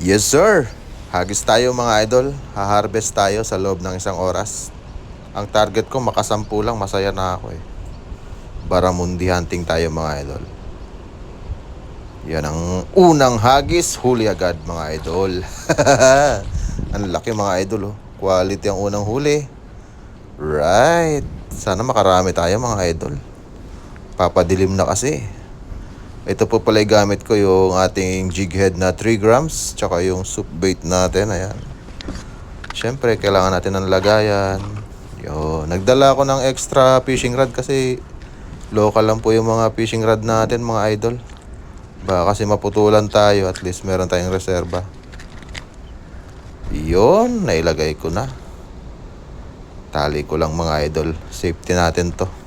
Yes sir! Hagis tayo mga idol. Ha-harvest tayo sa loob ng isang oras. Ang target ko makasampu lang, masaya na ako eh. Baramundi hunting tayo mga idol. Yan ang unang hagis, huli agad mga idol. ang laki mga idol oh. Quality ang unang huli. Right. Sana makarami tayo mga idol. Papadilim na kasi. Ito po pala gamit ko yung ating jig head na 3 grams tsaka yung soup bait natin. Ayan. Siyempre, kailangan natin ng lagayan. Yo, nagdala ako ng extra fishing rod kasi local lang po yung mga fishing rod natin mga idol. Baka kasi maputulan tayo at least meron tayong reserba. Yun, nailagay ko na. Tali ko lang mga idol. Safety natin to.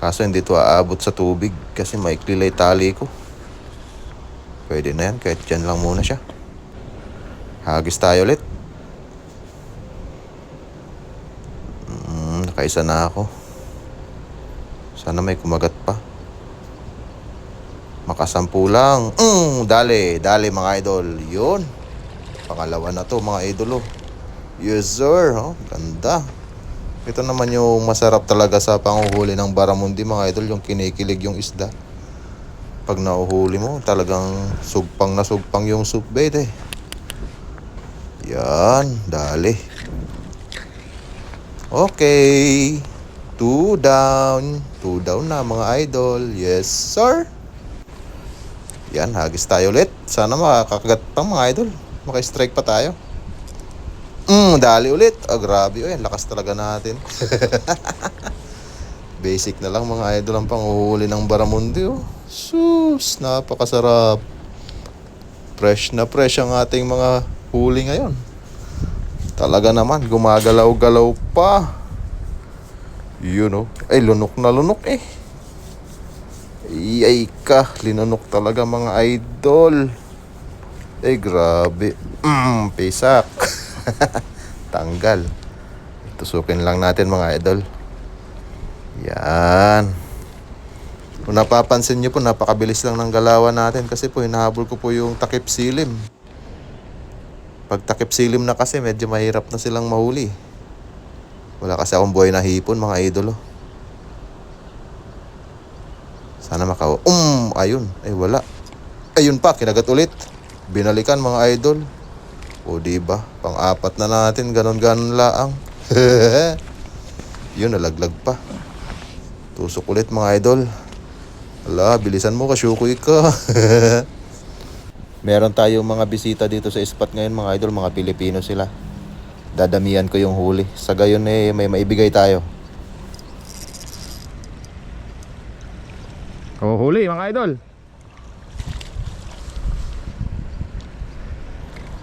Kaso hindi to aabot sa tubig kasi maikli lang yung tali ko. Pwede na yan, kahit dyan lang muna siya. Hagis tayo ulit. Mm, nakaisa na ako. Sana may kumagat pa. Makasampu lang. Mm, dali, dali mga idol. Yun. Pangalawa na to mga idol. Oh. Yes sir. Oh, ganda. Ito naman yung masarap talaga sa panguhuli ng baramundi mga idol, yung kinikilig yung isda. Pag nauhuli mo, talagang sugpang na sugpang yung soup bait eh. Yan, dali. Okay. Two down. Two down na mga idol. Yes, sir. Yan, hagis tayo ulit. Sana makakagat pa mga idol. Maka-strike pa tayo. Mm, dali ulit. Ah, grabe. Uy, lakas talaga natin. Basic na lang mga idol ang panguhuli ng baramundi. Oh. Sus, napakasarap. Fresh na fresh ang ating mga huli ngayon. Talaga naman, gumagalaw-galaw pa. Yun oh. Ay, lunok na lunok eh. Iyay ka, linunok talaga mga idol. Eh, grabe. Mm, pisak. Tanggal. Tusukin lang natin mga idol. Yan. Kung napapansin nyo po, napakabilis lang ng galawan natin kasi po hinahabol ko po yung takip silim. Pag takip silim na kasi, medyo mahirap na silang mahuli. Wala kasi akong buhay na hipon mga idol. Oh. Sana makaw... Um! Ayun. Ay, wala. Ayun pa, kinagat ulit. Binalikan mga idol. O di ba? Pang-apat na natin, ganon-ganon laang. Yun, nalaglag pa. Tusok ulit mga idol. Ala, bilisan mo, kasyukoy ka. Meron tayong mga bisita dito sa spot ngayon mga idol, mga Pilipino sila. Dadamihan ko yung huli. Sa gayon eh, may maibigay tayo. Oh, huli mga idol.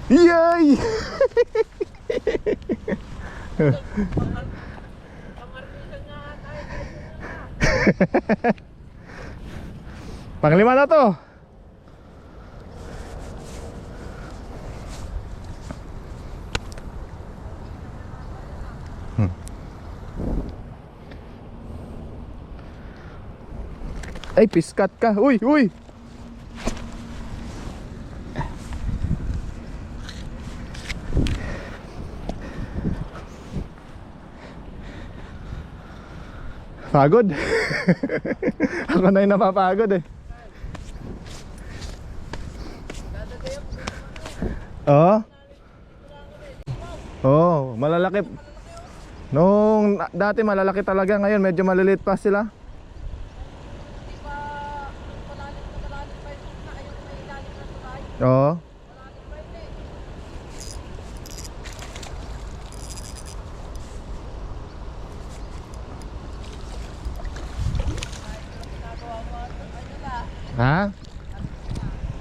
Yay! Panglima na to. Hmm. Ay, piskat ka. Uy, uy. Pagod. Ako na yung napapagod eh. Oo. Oo, malalaki. Nung dati malalaki talaga, ngayon medyo maliliit pa sila. Oo. Ha?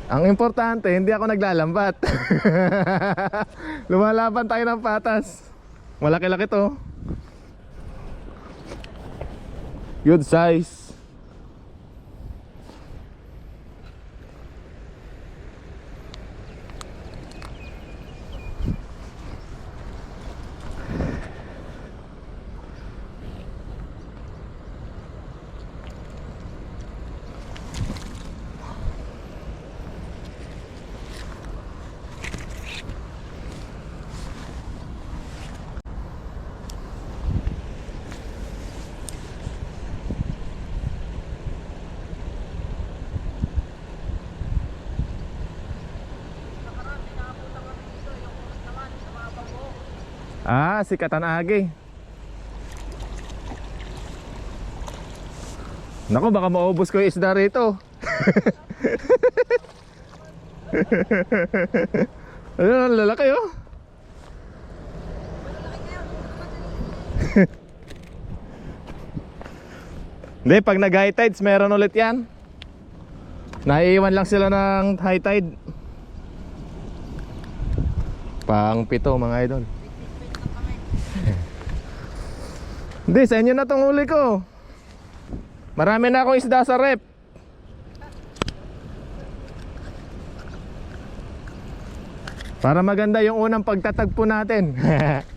Ang importante, hindi ako naglalambat. Lumalaban tayo ng patas. Malaki-laki to. Good size. Ah, si Katanagi. Naku, baka maubos ko yung isda rito. Ayun, ang lalaki oh. Hindi, pag nag high tides, meron ulit yan. Naiiwan lang sila ng high tide. Pang pito mga idol. Hindi, sa inyo na tong huli ko. Marami na akong isda sa rep. Para maganda yung unang pagtatagpo natin.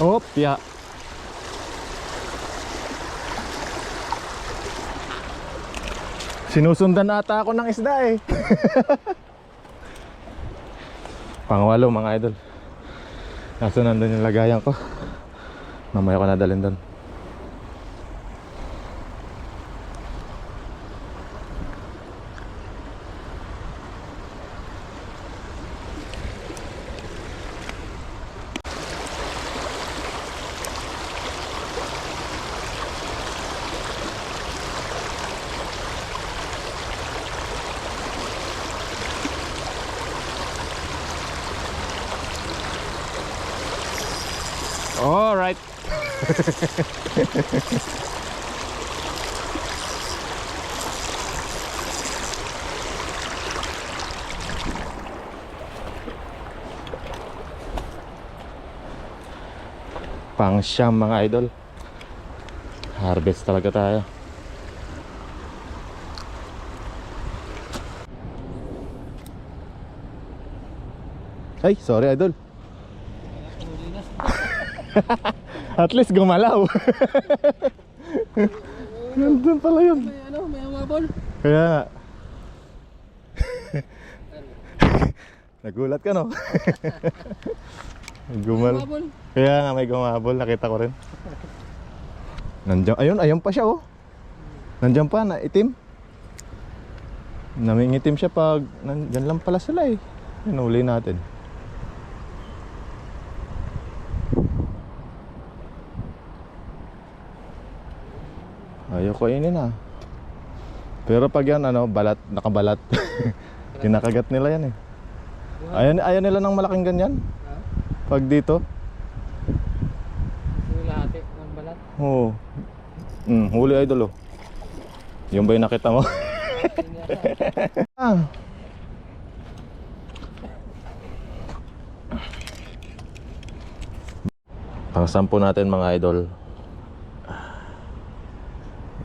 Opya. Sinusundan ata ako ng isda eh. Pangwalo mga idol. Kaso nandun yung lagayan ko. Mamaya ko nadalhin doon. All right. Pang siyam mga idol. Harvest talaga tayo. Ay, sorry idol. At least gumalaw. Nandun pala yun. May ano, may humabol. Kaya nga. Nagulat ka no? Gumal. Kaya nga may gumabol, nakita ko rin. Nandiyan, ayun, ayun pa siya oh. Nandiyan pa, na itim. Namingitim siya pag, nandiyan lang pala sila eh. Yun, uli natin. Ayaw ko inin ah. Pero pag yan ano, balat, nakabalat. Kinakagat nila yan eh. Ayaw, ayaw nila ng malaking ganyan. Pag dito. Lahat eh, ng balat. Oo. Mm, huli idol oh. Yung ba yung nakita mo? Ah. Pang sampu natin mga idol.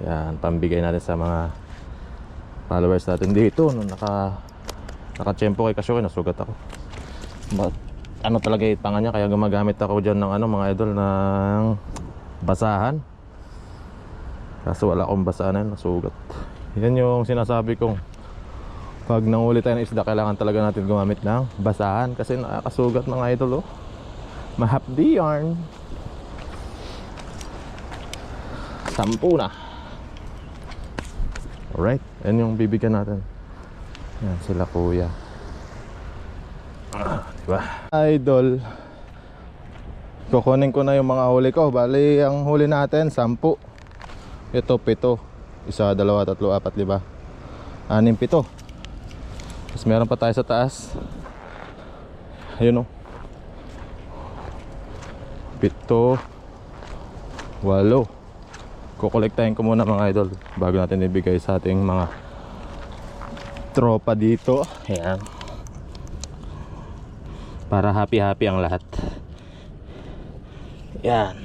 Yan, pambigay natin sa mga followers natin dito. Nung naka naka-tsempo kay Kasyoke, nasugat ako. But, ano talaga yung panga niya, kaya gumagamit ako dyan ng ano mga idol ng basahan. Kaso wala akong basahan na nasugat. Yan yung sinasabi kong pag nanguli tayo ng isda, kailangan talaga natin gumamit ng basahan kasi nakakasugat mga idol oh. Mahapdi yarn. Sampu na. Alright, yan yung bibigyan natin. Yan sila kuya. Ah, diba? Idol. Kukunin ko na yung mga huli ko. Bali, ang huli natin, sampu. Ito, pito. Isa, dalawa, tatlo, apat, lima. Anim, pito. Tapos meron pa tayo sa taas. Ayun o. Pito. Walo. Kukolektahin ko muna mga idol bago natin ibigay sa ating mga tropa dito. Ayan. Para happy-happy ang lahat. Yan.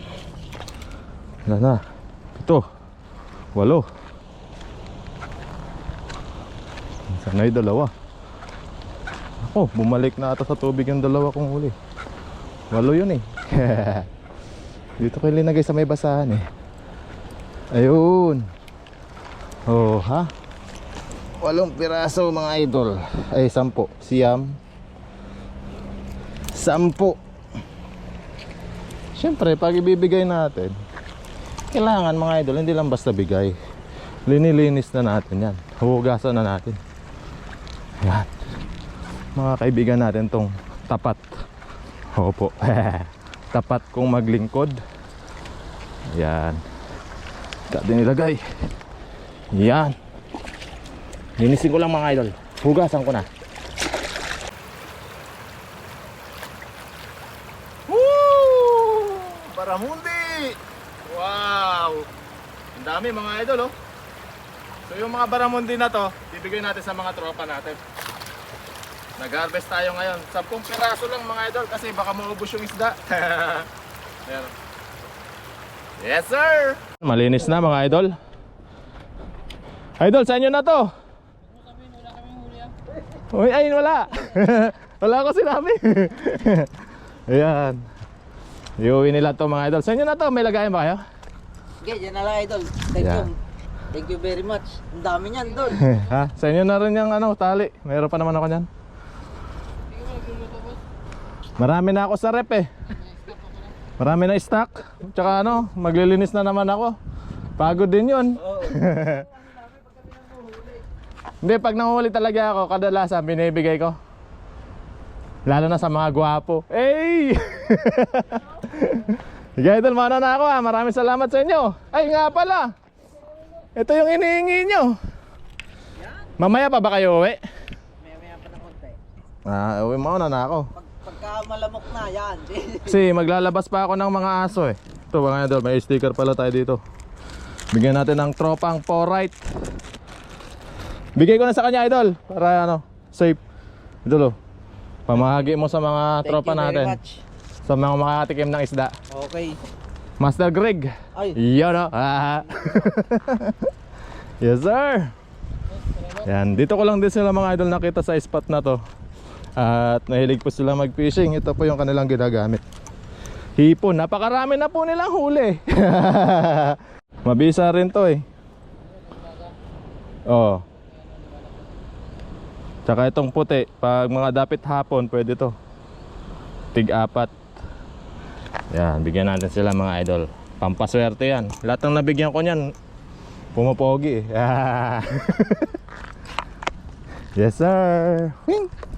Wala na. Ito. Walo. Sanay dalawa. Ako, bumalik na ata sa tubig yung dalawa kong huli. Walo yun eh. Dito ko linagay sa may basahan eh. Ayun. Oh, ha? Walong piraso mga idol. Ay, sampo. Siyam. Sampo. Siyempre, pag ibibigay natin, kailangan mga idol, hindi lang basta bigay. Linilinis na natin yan. Hugasan na natin. Yan. Mga kaibigan natin tong tapat. Opo. tapat kong maglingkod. Yan. Dati nilagay. Yan. Linisin ko lang mga idol. Hugasan ko na. Woo! Baramundi! Wow! Ang dami mga idol oh. So yung mga baramundi na to, bibigay natin sa mga tropa natin. Nag-harvest tayo ngayon. 10 piraso lang mga idol kasi baka maubos yung isda. Ayan. Yes sir! Malinis na mga idol. Idol, sa inyo na to. Uy, ay wala. wala ko sinabi. Ayan. Iuwi nila to mga idol. Sa inyo na to, may lagayan ba kayo? Okay, yan na lang idol. Thank Yeah. you. Thank you very much. Ang dami niyan doon. ha? Sa inyo na rin yung ano, tali. Mayroon pa naman ako niyan. Marami na ako sa rep eh. Marami na stock. Tsaka ano, maglilinis na naman ako. Pagod din yun. Hindi, pag nanghuli talaga ako, kadalasan binibigay ko. Lalo na sa mga gwapo. Hey! Sige, idol, mauna na ako ha. Maraming salamat sa inyo. Ay, nga pala. Ito yung inihingi nyo. Mamaya pa ba kayo uwi? Maya maya pa ng konti. Ah, uwi mauna na ako. Pag, pagka malamok na, yan. Kasi maglalabas pa ako ng mga aso eh. Ito mga idol, may sticker pala tayo dito. Bigyan natin ng tropang porite. Bigay ko na sa kanya idol para ano, safe. Idol oh. Pamahagi mo sa mga Thank tropa natin. much. Sa mga makakatikim ng isda. Okay. Master Greg. Ay, Yan o. Ah. yes sir. Yan, dito ko lang din sila mga idol nakita sa spot na to. At nahilig po sila mag-fishing. Ito po yung kanilang ginagamit. Hipon, napakarami na po nilang huli. Mabisa rin to eh. Oo. Tsaka itong puti, pag mga dapit hapon, pwede to. Tig-apat. Yan, bigyan natin sila mga idol. Pampaswerte yan. Lahat ng nabigyan ko niyan, pumapogi eh. yes sir. Wing!